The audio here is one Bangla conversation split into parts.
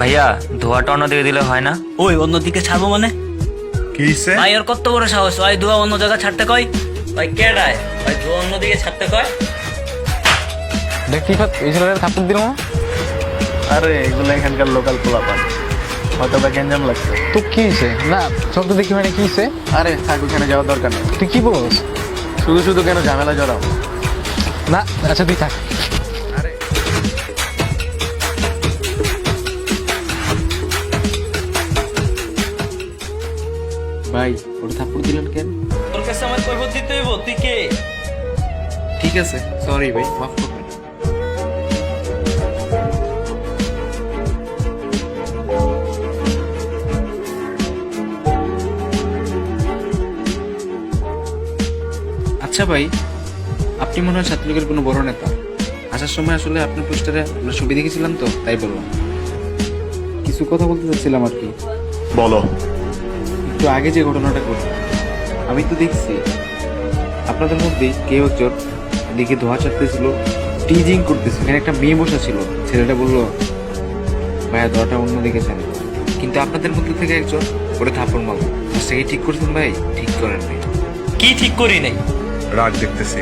ভাইয়া ধোয়াটা অন্যদিকে দিলে হয় না। ওই অন্যদিকে ছাড়বো মানে? কি হইছে? ভাই ওর কত বড় সাহস? ভাই ধোয়া অন্য জায়গা ছাড়তে কয়? ভাই কেডায়? ভাই ধোয়া অন্যদিকে ছাড়তে কয়? দেখ কি এই ছেলেটা থাপ্পড় দিল আরে এগুলো এখানকার লোকাল পোলাপান। হয়তো বা গ্যাঞ্জাম লাগছে। তো কি হয়েছে? না সব তো দেখি মানে কি হয়েছে? আরে থাক ওখানে যাওয়ার দরকার নেই। তুই কি বলস? শুধু শুধু কেন ঝামেলা জড়াও। না আচ্ছা তুই থাক। ভাই ওটা থাপ্পড় দিলেন কেন? তোর কাছে আমার কৈফত দিতে হইব তুই কে? ঠিক আছে সরি ভাই মাফ করবেন। আচ্ছা ভাই আপনি মনে হয় ছাত্রলীগের কোনো বড় নেতা। আসার সময় আসলে আপনার পোস্টারে আমরা ছবি দেখেছিলাম তো তাই বললাম। কিছু কথা বলতে চাচ্ছিলাম আর কি। বলো। একটু আগে যে ঘটনাটা ঘটল আমি তো দেখছি আপনাদের মধ্যেই কেউ একজন দিকে ধোয়া চাটতেছিল টিজিং করতেছিল। এখানে একটা মেয়ে বসা ছিল ছেলেটা বলল ভাইয়া ধোয়াটা অন্যদিকে চান কিন্তু আপনাদের মধ্যে থেকে একজন ওরে থাপ্পড় মারল। সেটাকে ঠিক করছেন ভাই? ঠিক করেন ভাই কি ঠিক করি নাই? রাগ দেখতেছি।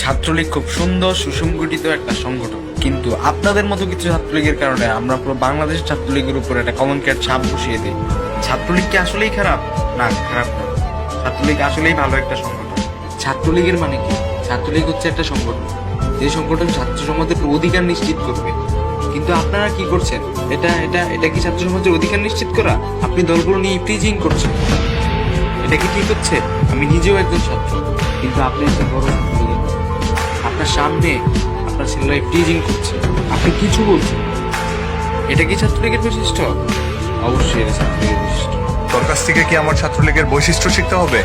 ছাত্রলীগ খুব সুন্দর সুসংগঠিত একটা সংগঠন। কিন্তু আপনাদের মতো কিছু ছাত্রলীগের কারণে আমরা পুরো বাংলাদেশের ছাত্রলীগের উপর একটা কলঙ্কের ছাপ বসিয়ে দিই। ছাত্রলীগ কি আসলেই খারাপ? না খারাপ না। ছাত্রলীগ আসলেই ভালো একটা সংগঠন। ছাত্রলীগের মানে কি? ছাত্রলীগ হচ্ছে একটা সংগঠন। যে সংগঠন ছাত্র সমাজের অধিকার নিশ্চিত করবে। কিন্তু আপনারা কি করছেন? এটা এটা এটা কি ছাত্র সমাজের অধিকার নিশ্চিত করা? আপনি দলগুলো নিয়ে টিজিং করছেন। এটা কি ঠিক হচ্ছে? আমি নিজেও একজন ছাত্র, কিন্তু আপনি একটা বড় আপনার সামনে আপনার ছেলেরা টিজিং করছে। আপনি কিছু বলছেন? এটা কি ছাত্রলীগের বৈশিষ্ট্য? অবশ্যই এটা ছাত্রলীগের বৈশিষ্ট্য। তোর কাছ থেকে কি আমার ছাত্রলীগের বৈশিষ্ট্য শিখতে হবে?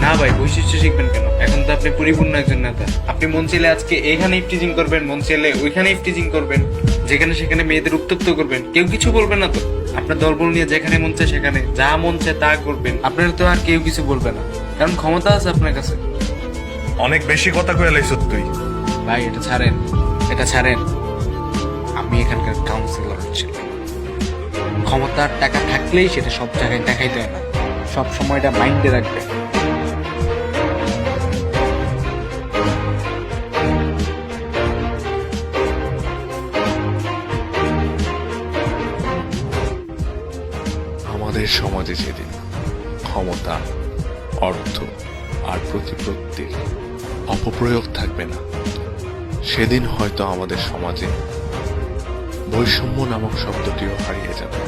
না ভাই বৈশিষ্ট্য শিখবেন কেন? এখন তো আপনি পরিপূর্ণ একজন নেতা। আপনি মন চাইলে আজকে এখানে ইফটিজিং করবেন মন চাইলে ওইখানে ইফটিজিং করবেন যেখানে সেখানে মেয়েদের উত্তপ্ত করবেন। কেউ কিছু বলবে না তো। আপনার দলবল নিয়ে যেখানে মন চায় সেখানে যা মন চায় তা করবেন। আপনার তো আর কেউ কিছু বলবে না। কারণ ক্ষমতা আছে আপনার কাছে। অনেক বেশি কথা কয়ে লাইছ তুই। ভাই এটা ছাড়েন। এটা ছাড়েন। আমি এখানকার কাউন্সিলর ছিল ক্ষমতার টাকা থাকলেই সেটা সব জায়গায় দেখাইতে হয় না। সব সময়টা মাইন্ডে রাখবে। আমাদের সমাজে যেদিন ক্ষমতা, অর্থ আর প্রতিপত্তির অপপ্রয়োগ থাকবে না। সেদিন হয়তো আমাদের সমাজে বৈষম্য নামক শব্দটিও হারিয়ে যাবে।